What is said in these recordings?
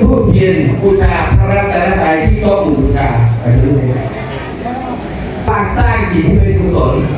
ผู้เพียรบูชาพระรัตนตรัยที่ต้องบูชาไปเรื่ย aqui.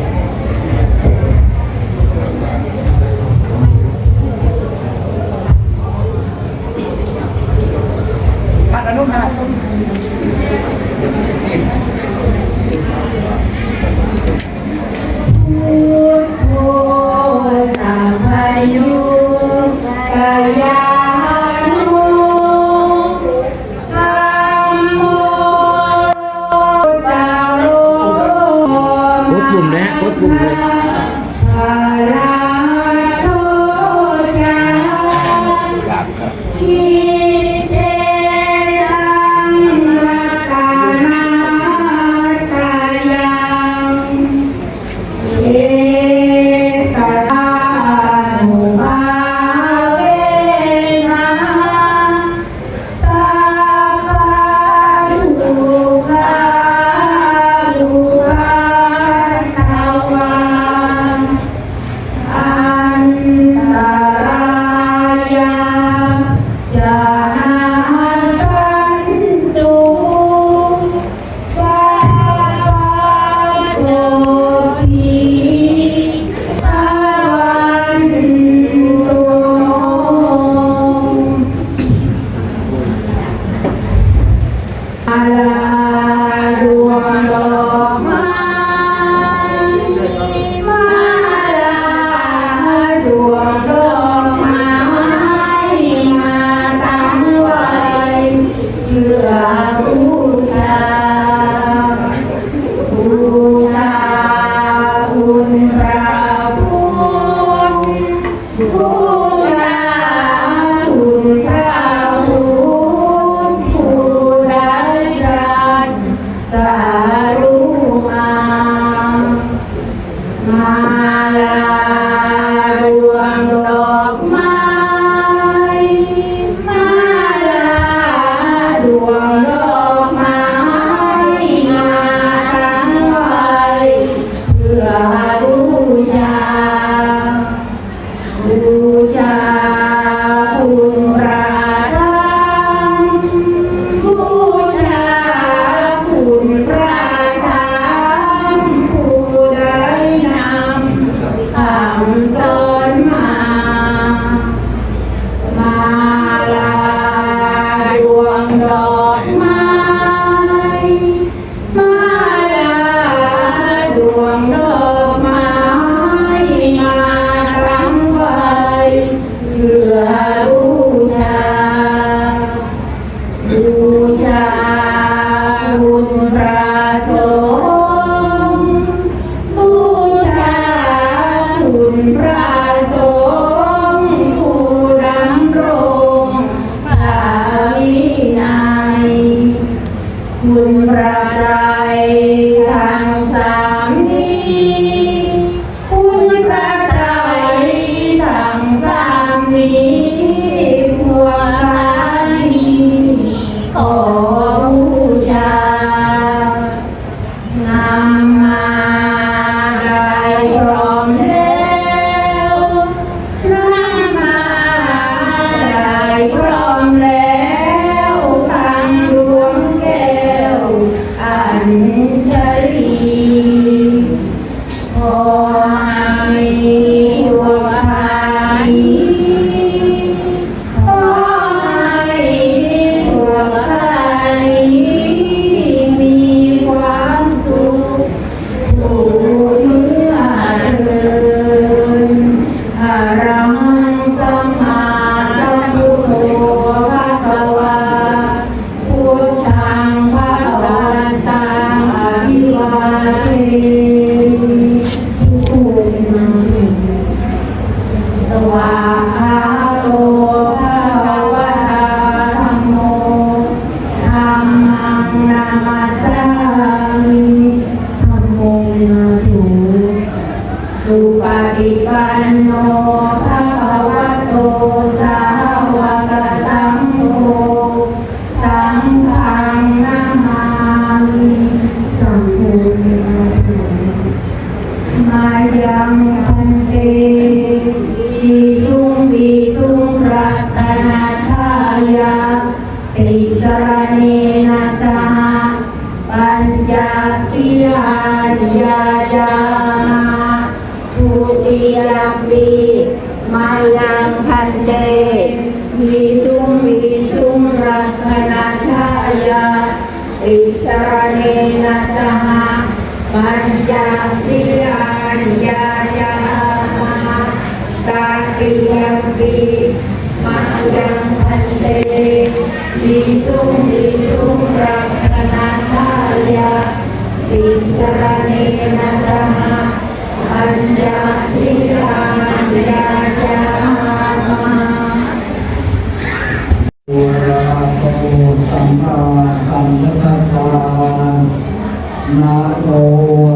Nato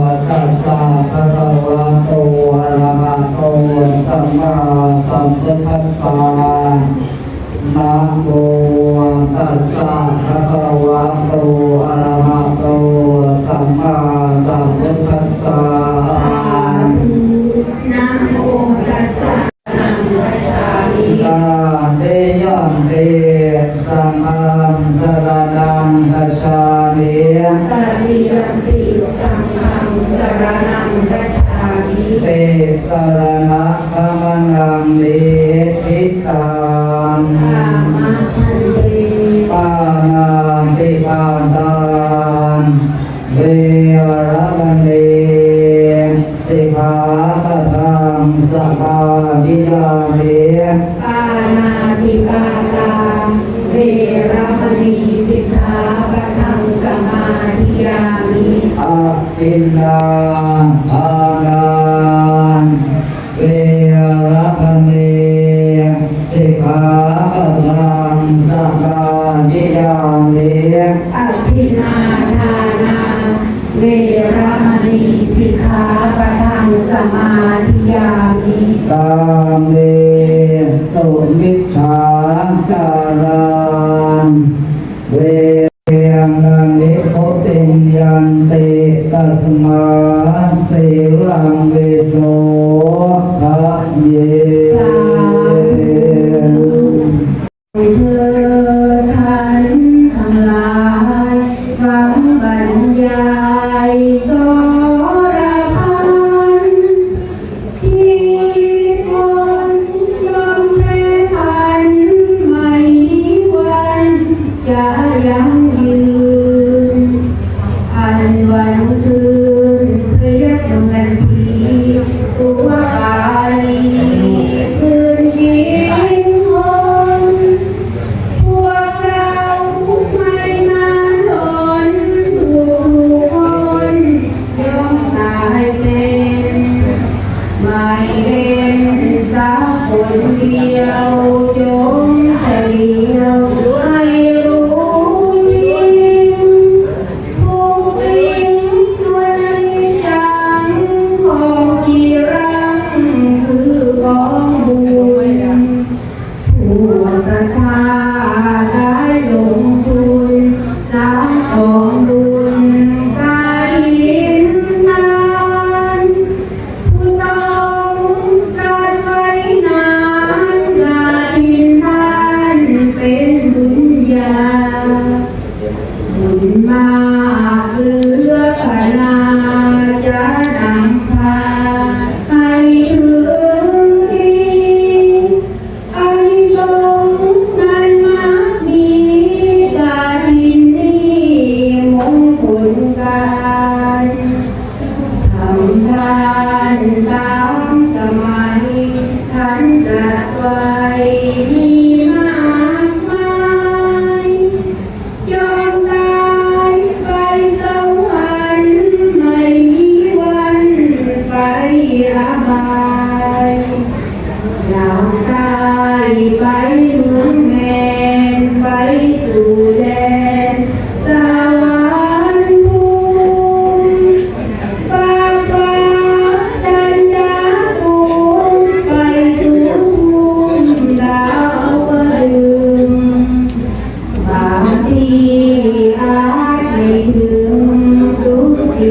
atas kata kau? อะระหะโตสัมมาสัมพุทธัสสะนะโมตัสสะภะคะวะโตอะระหะโต 对。 เวรพเนสิกขาปังสัาริยามิอธิาทานา เวรมณีสิกขาปะทังสมา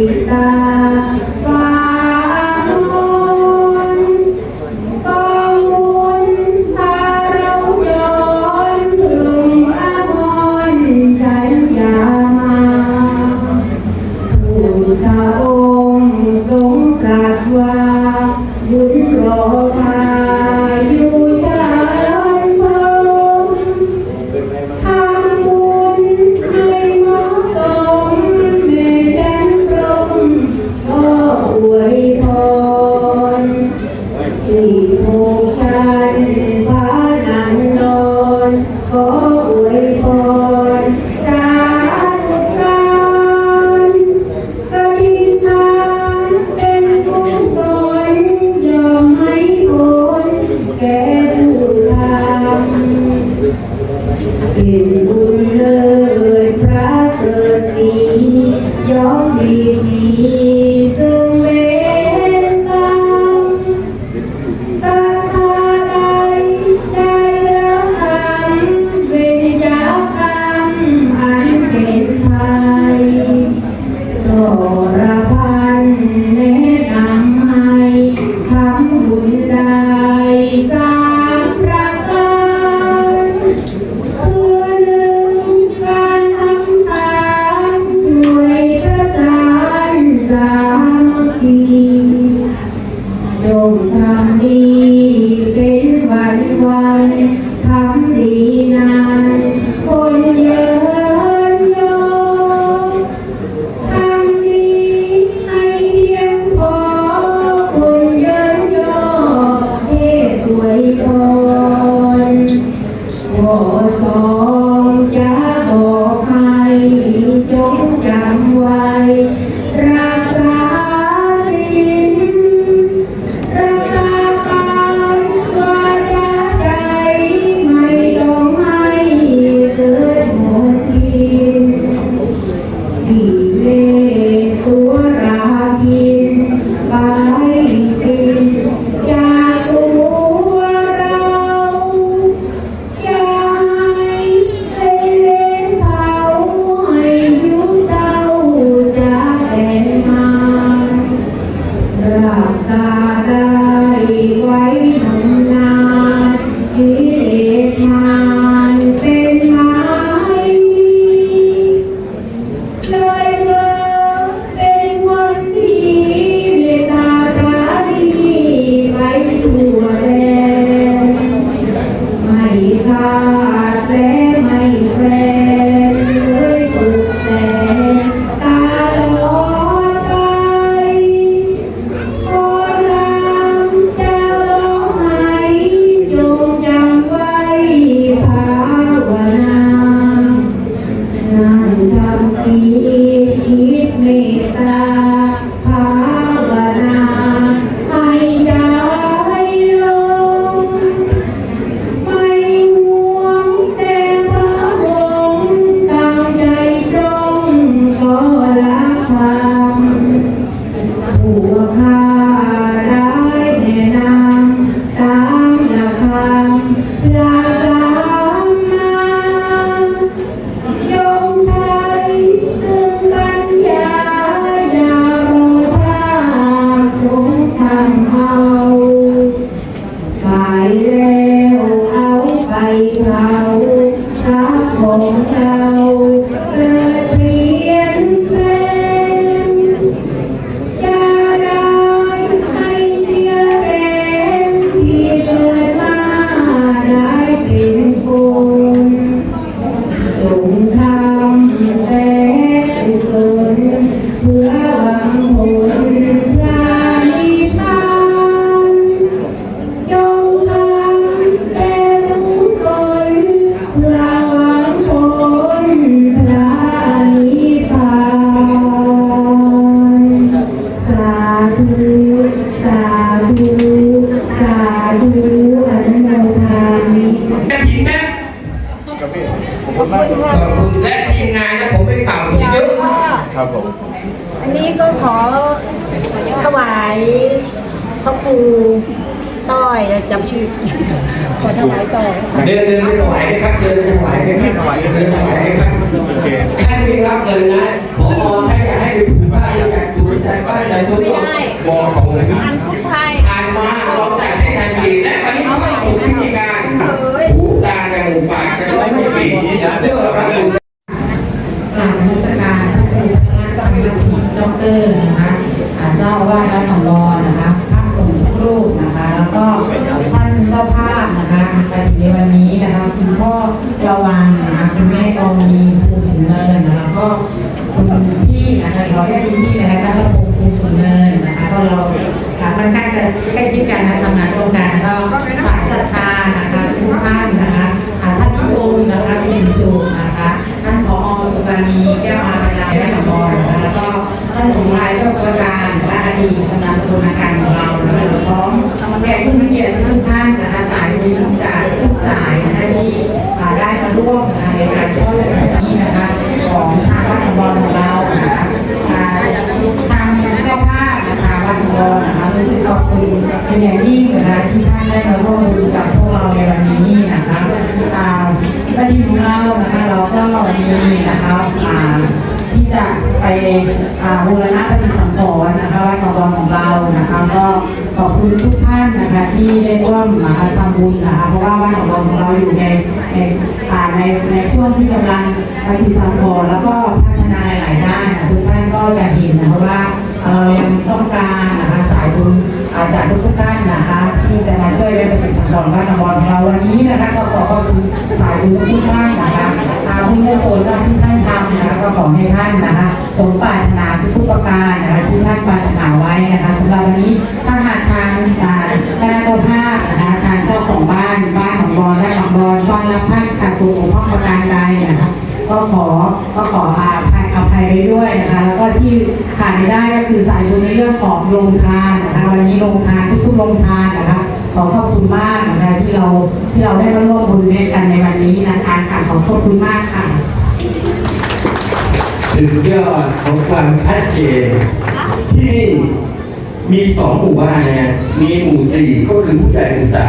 Amen. ชื่อขอถวายต่อเดินเดินถวายนะครับเดินถวายนะครับถวายเดินถวายนะครับท่นที่รับเงินนะขอถ้ให้ให้ไปถูกบ้านอยากสวยใจบ้านอยากสวยต้องบอกผมทานทุกไทยทานมาเราแต่งให้ทานทีและวันนี้เขาถูกพิธีการผู้ตาแต่หมูปากะต่ร้องไม่ปี บุญนะคะเพราะว่าวัดบวรของเราอยู่ในในอ่าในในช่วงที่กำลังปฏิสังขรณ์แล้วก็พัฒนาหลายๆด้านนะทุกท่านก็จะเห็นนะคะว่าเรายังต้องการนะคะสายบุญอาจากทุกๆท่านนะคะที่จะมาช่วยในปฏิสังขรณ์วัดบวรของเราวันนี้นะคะก็ขอขอบคุณสายบุญทุกท่านนะคะอาบุญกุศลที่ท่านทำนะคะก็ขอให้ท่านนะคะสมปรารถนาทุกประการนะคะที่ท่านปรารถนาไว้นะคะสำหรับวันนี้ถ้าหากทางอ่าคณะเจ้าภาพนะคะ บอลต้อนรับท่านขาดตัวของพ่อประการใดนะคะก็ขอก็ขออาภัยอภัยไปด้วยนะคะ แล้วก็ที่ขาดไม่ได้ก็คือสายบุญในเรื่องของโรงทานนะคะวันนี้โรงทานทุกๆโรงทานนะคะขอขอบคุณมากนะคะที่เราที่เราได้มาร่วมบุญด้วยกันในวันนี้นะคะค่ะขอขอบคุณมากค่ะสุดยอดของความชัดเจนที่ มีสองหมู่บ้านนะมีหมู่สี่ก็คือผู้ใหญ่อุตสา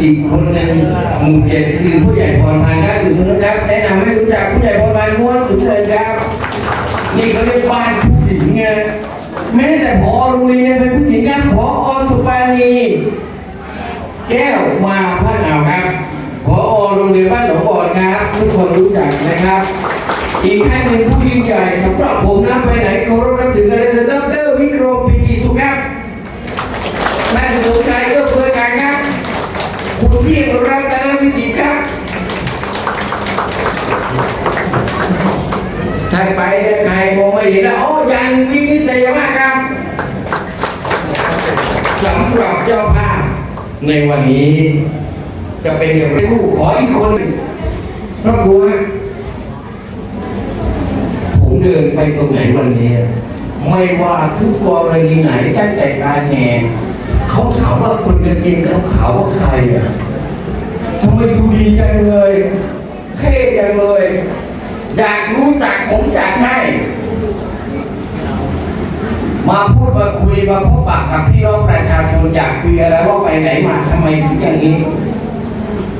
อีกคนหนึ่งหมู่เจ็ดคือผู้ใหญ่พรพันธ์ครับอยู่ตรงนู้นครับแนะนำให้รู้จักผู้ใหญ่พรพันธ์ม้วนสุดเลยครับ นี่เขาเรียกบ้านผู้หญิงไงแม้แต่พอโรงเรียนเป็นผู้หญิงครับพอสุปานีแก้วมาพัฒนาวครับพอโรงเรียนบ้านหนองบอนครับ ทุกคนรู้จักนะครับ อีกท่านหนึ่งผู้ยิ่งใหญ่สำหรับผมนะไปไหนเคารพนับถือกันเลยคือดรวิโรปิติสุขครับ ท่านสมชายเอื้อการครับคุณพี่รัตนวิจิตครับใครไปใครมองไม่เห็นแล้วโอ้ยันวินิตยมากครับสำหรับเจ้าภาพในวันนี้ จะเป็นอย่างไรผู้ขออีกคนครอบครัวผมเดินไปตรงไหนวันนี้ ไม่ว่าทุกกรณีไหนตั้งแต่การแห่ เขาถามว่าคนเก่งเขาขาวว่าใครอะทำไมดูดีจังเลยเท่จังเลย อยากรู้จักผมอยากให้มาพูดมาคุยมาพบปะกับพี่น้องประชาชนอยากคุยอะไรว่าไปไหนมาทำไมถึงอย่างนี้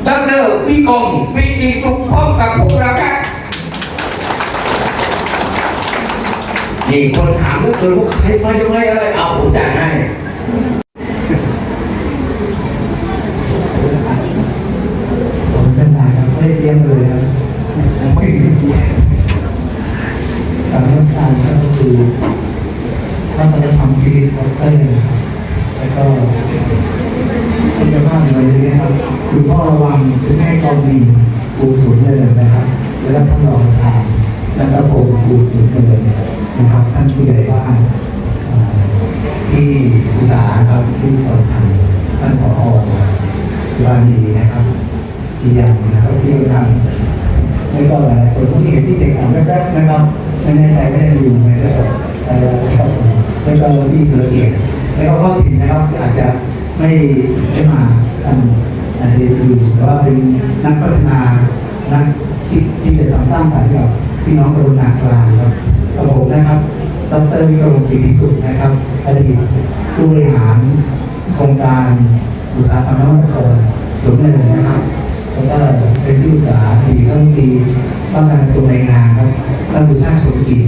ดรพี่กงปีติสุขพร้อมกับพวกเราครับนี่คนถามก็คือว่าใครมายังไงอะไรเอาผมจัดให้ ก็หลายๆคนที่เห็นที่เด็กสามแรกๆนะครับไม่แน่ใจไม่ได้ดูไหมแล้วก็แล้วก็แล้วก็ที่สือเกียรติแล้วก็พ่อถิ่นนะครับอาจจะไม่ได้มากันอาจจะอยู่แต่ว่าเป็นนักพัฒนานักคิดที่จะทำสร้างสรรค์กับพี่น้องตะวันออกลางครับกับผมนะครับดรวิกรมปิติสุขนะครับอดีตผู้บริหารโครงการอุตสาหกรรมนวัตกรรมสูงเนินนะครับแล้วก็เป็นที่ปรึกษาดีรัฐมนตรี ว่าการกระทรวงแรงงานครับรัฐมนตรีช่างธุรกิจ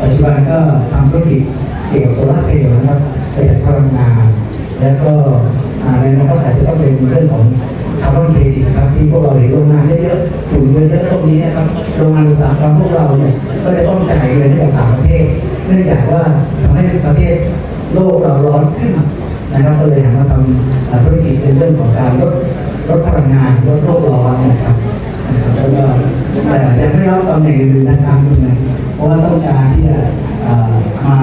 ปัจจุบันก็ทำธุรกิจเกี่ยวกับโซลาร์เซลล์นะครับประหยัดพลังงาน แล้วก็ในอนาคตอาจจะต้องเป็นเรื่องของคาร์บอนเครดิตครับที่พวกเราเห็นโรงงานเยอะๆฝุ่นเยอะๆตรงนี้นะครับโรงงานอุตสาหกรรมพวกเราเนี่ยก็จะต้องจ่ายเงินให้กับต่างประเทศ เนื่องจากว่าทำให้ประเทศโลกเราร้อนขึ้นนะครับก็เลยหันมาทำธุรกิจเป็นเรื่องของการลดลดพลังงานลดโลกร้อนนะครับแล้วก็ แต่ยังไม่รับตำแหน่งอื่นนะครับเพราะว่าต้องการที่จะมา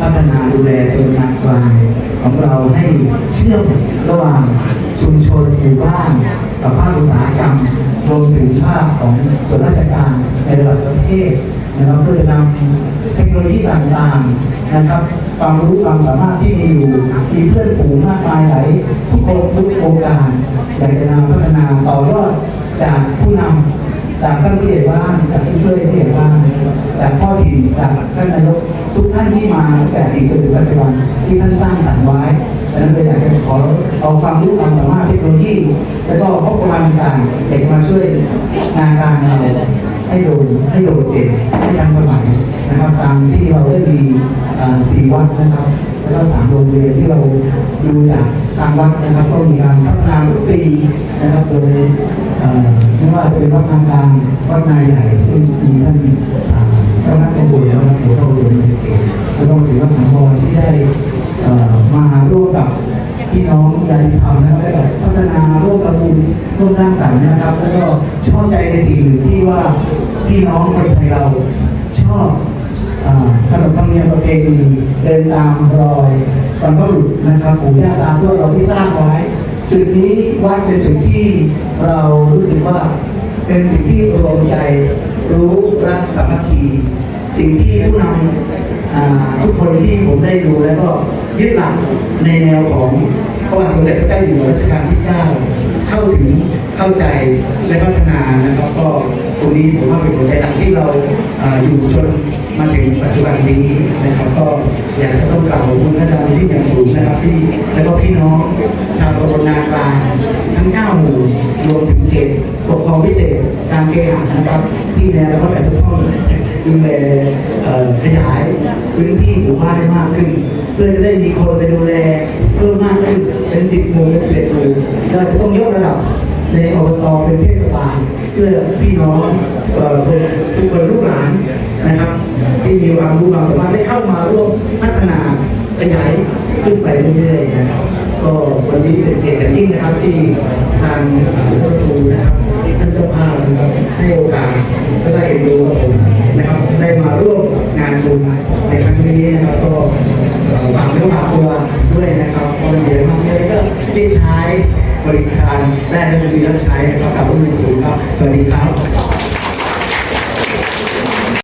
พัฒนาดูแลตัวงานกลางของเราให้เชื่อมระหว่างชุมชนหมู่บ้านกับภาคอุตสาหกรรมรวมถึงภาคของส่วนราชการในระดับประเทศนะครับเพื่อจะนำเทคโนโลยีต่างๆนะครับความรู้ความสามารถที่มีอยู่มีเพื่อนฝูงมากมายหลายทุกคนทุกโครงการอยากจะนำพัฒนาต่อยอดจากผู้นำ จากท่านผู้ใหญ่บ้านจากผู้ช่วยผู้ใหญ่บ้านจากพ่อถิ่นจากท่านนายกทุกท่านที่มาตั้งแต่อดีตจนถึงปัจจุบันที่ท่านสร้างสรรค์ไว้ดังนั้นเลยอยากจะขอเอาความรู้ความสามารถเทคโนโลยีแล้วก็งบประมาณต่างเด็กมาช่วยงานการเราให้โดดให้โดดเด่นให้ทันสมัยนะครับ ตามที่เราได้มีสี่วัดนะครับ แล้วก็สามโรงเรียนที่เราดูจากทางวัดนะครับ ก็มีการพัฒนาทุกปีนะครับโดยเอ่อไม่ว่าจะเป็นวัดทางกางวัดนายใหญ่ซึ่งมีท่านเจ้าหน้าที่บุญนะครับหลวงพ่อเรียนในเขตแล้วก็ถือว่าหลวงพ่อที่ได้มาร่วมกับพี่น้องญาติธรรมนะครับได้แบบพัฒนาร่วมประมูลร่วมสร้างสรรค์นะครับ แล้วก็ชอบใจในสิ่งหนึ่งที่ว่าพี่น้องคนไทยเราชอบ ขนบธรรมเนียมประเพณีเดินตามรอยบรรพบุรุษนะครับปู่ย่าตาทวดเราที่สร้างไว้ จุดนี้วัดเป็นจุดที่เรารู้สึกว่าเป็นสิ่งที่รวมใจรู้รักสามัคคีสิ่งที่ผู้นำทุกคนที่ผมได้ดูแล้วก็ยึดหลักในแนวของพระบาทสมเด็จพระเจ้าอยู่หัวรัชกาลที่ 9 เข้าถึงเข้าใจและพัฒนานะครับ ก็ตรงนี้ผมว่าเป็นหัวใจหลักที่เราอ่าอยู่จน มาถึงปัจจุบันนี้นะครับ ก็อยากจะต้องกล่าวขอบคุณอาจารย์ที่อย่างสูงนะครับที่แล้วก็พี่น้องชาวตำบลนากลางทั้ง9หมู่รวมถึงเขตปกครองพิเศษการเคหะนะครับ ที่แนวแล้วก็แต่ทุกท่องดูแลขยายพื้นที่หมู่บ้านให้มากขึ้น เพื่อจะได้มีคนไปดูแลเพิ่มมากขึ้นเป็นสิบหมู่เป็นสิบเอ็ดหมู่เราจะต้องยกระดับ ในอบตเป็นเทศบาลเพื่อพี่น้องทุกคนลูกหลานนะครับ ที่มีความรู้ความสามารถได้เข้ามาร่วมพัฒนาขยายขึ้นไปเรื่อยๆนะครับ ก็วันนี้เป็นเกียรติอย่างยิ่งนะครับที่ทางเอ่อพระครูนะครับท่านเจ้าภาพนะครับให้โอกาสและก็เห็นดูผมนะครับได้มาร่วมงานบุญในครั้งนี้นะครับก็ฝากเนื้อฝากตัวด้วยนะครับเพราะมันเยอะมากเลยก็ได้ใช้ บริการได้และมีรับใช้นะครับกับรุ่นสูงครับ สวัสดีครับ